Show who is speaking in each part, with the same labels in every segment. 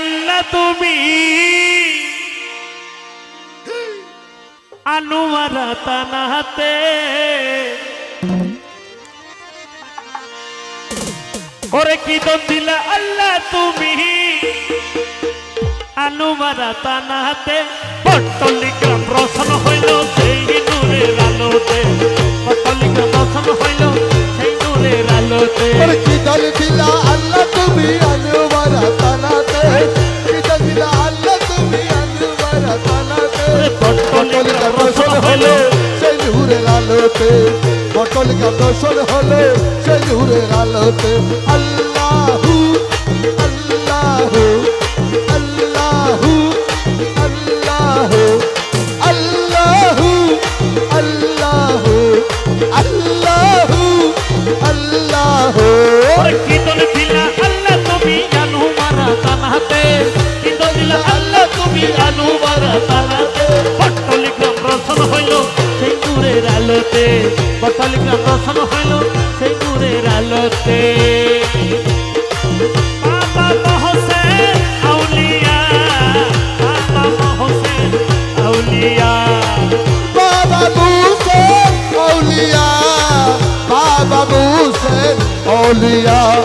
Speaker 1: আল্লাহ তুমি। আনুমারা তানাহাতে ওরে কি দম দিলা আল্লাহ তুমি? আনুমারা তানাহাতে হইল সেই আলোতে। হইল সেই আলোতে।
Speaker 2: ওরে কি দল দিলা আল্লাহ তুমি? আনুবারা তানাতে মটলিকা ফসল হলে সেই ঝুরের আলোতে মটলিকা ফসল হলে সেই ঝুরের আলোতে আল্লাহ
Speaker 1: আলোতে বটল গ্রাম রসন হইল সেই নূরের আলোতে।
Speaker 2: Aulia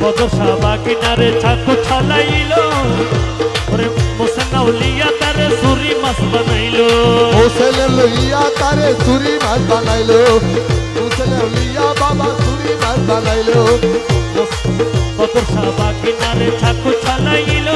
Speaker 1: বদসাবা কিনারে ছাকু ছালাইল। ওরে মোসেনাউলিয়া তারে সুরি মাছ বানাইলো।
Speaker 2: মুসেন লইয়া তারে চুরি মাছ বানাইলো। মুসেন লইয়া বাবা চুরি মাছ বানাইলো।
Speaker 1: সাবা কিনারে ছাকু ছলাইল।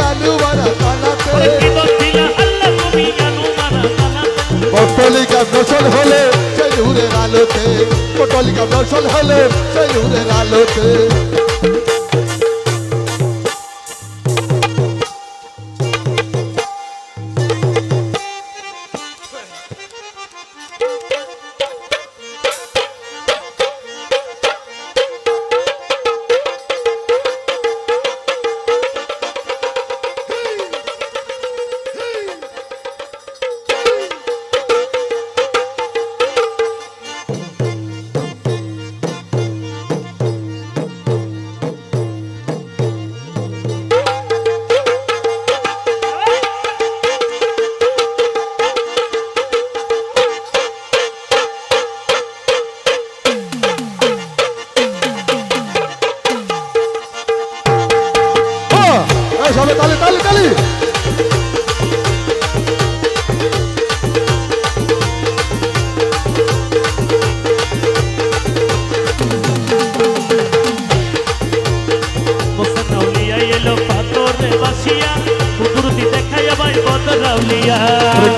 Speaker 1: জানো মারা বানাতে
Speaker 2: পটলিকা দর্শন হলে সেই নূরের আলোতে, পটলিকা দর্শন হলে সেই নূরের আলোতে। তালে সবে তালে তালে তালে।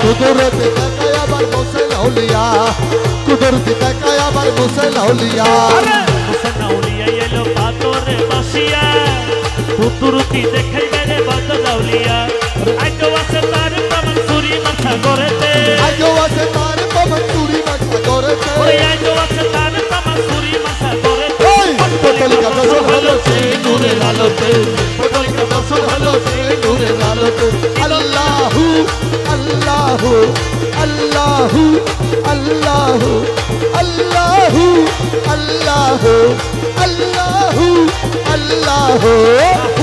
Speaker 1: কুদরতে
Speaker 2: দেখায় আবার বসে লাউলিয়া কুদরতে দেখায় আবার বসে লাউলিয়া
Speaker 1: বসে লাউলিয়া এলো পাথরে বাসিয়া কুদরতি রে বদরাউলিয়া আজ আছে তার প্রমাণ সুরি মাথা গড়েতে
Speaker 2: আজও আছে তার পবন চুরি মাছ সাগরেতে
Speaker 1: ওরে আজ আছে তার প্রমাণ সুরি মাথা
Speaker 2: এই, পটলিকা দর্শন হলো সেই নূরের আলোতে। পটলিকা দর্শন হলো সেই নূরের আলোতে। আল্লাহু আল্লাহু আল্লাহু আল্লাহু আল্লাহু আল্লাহু আল্লাহু আল্লাহু
Speaker 1: আল্লাহু।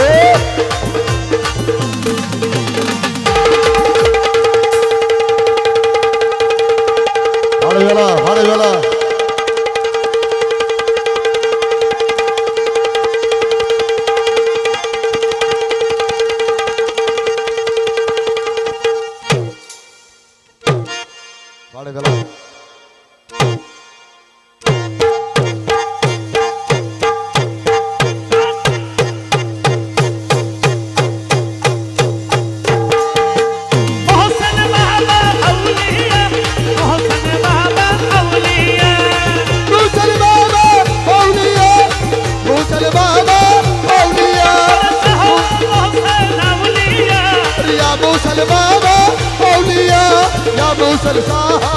Speaker 2: মুসল সাহা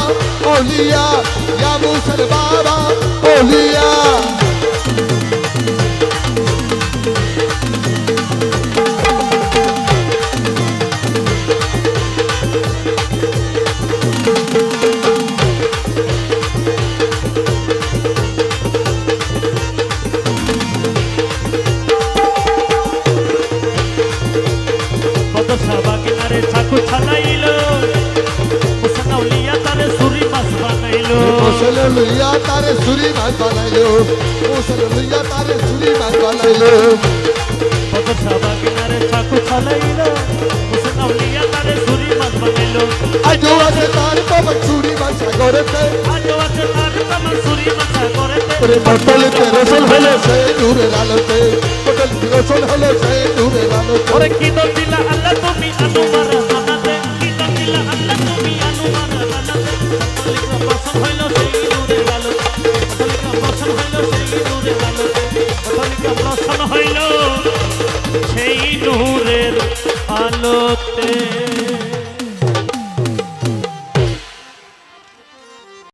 Speaker 2: ওলিয়া ইয়া মুসল বাবা
Speaker 1: কত সাবা কিনারে চাকু ছালাইলো বানাইলো
Speaker 2: মুসল লুইয়া তারে সুরি মাছ বানাইলো মুসল লুইয়া তারে সুরি মাছ বানাইলো
Speaker 1: কত সাবা কিনারে চাকু ছালাইলো মুসানাউলিয়া তারে সুরি মাছ বানাইলো
Speaker 2: আজও আছে তার বাবা সুরি মাছ সাগরেতে
Speaker 1: আছে তার সুরি
Speaker 2: ওরে রসল হলো সেই নূরের আলোতে পটলতে রসল হলো সেই
Speaker 1: লিখা হইল সেই নূরের আলোতে।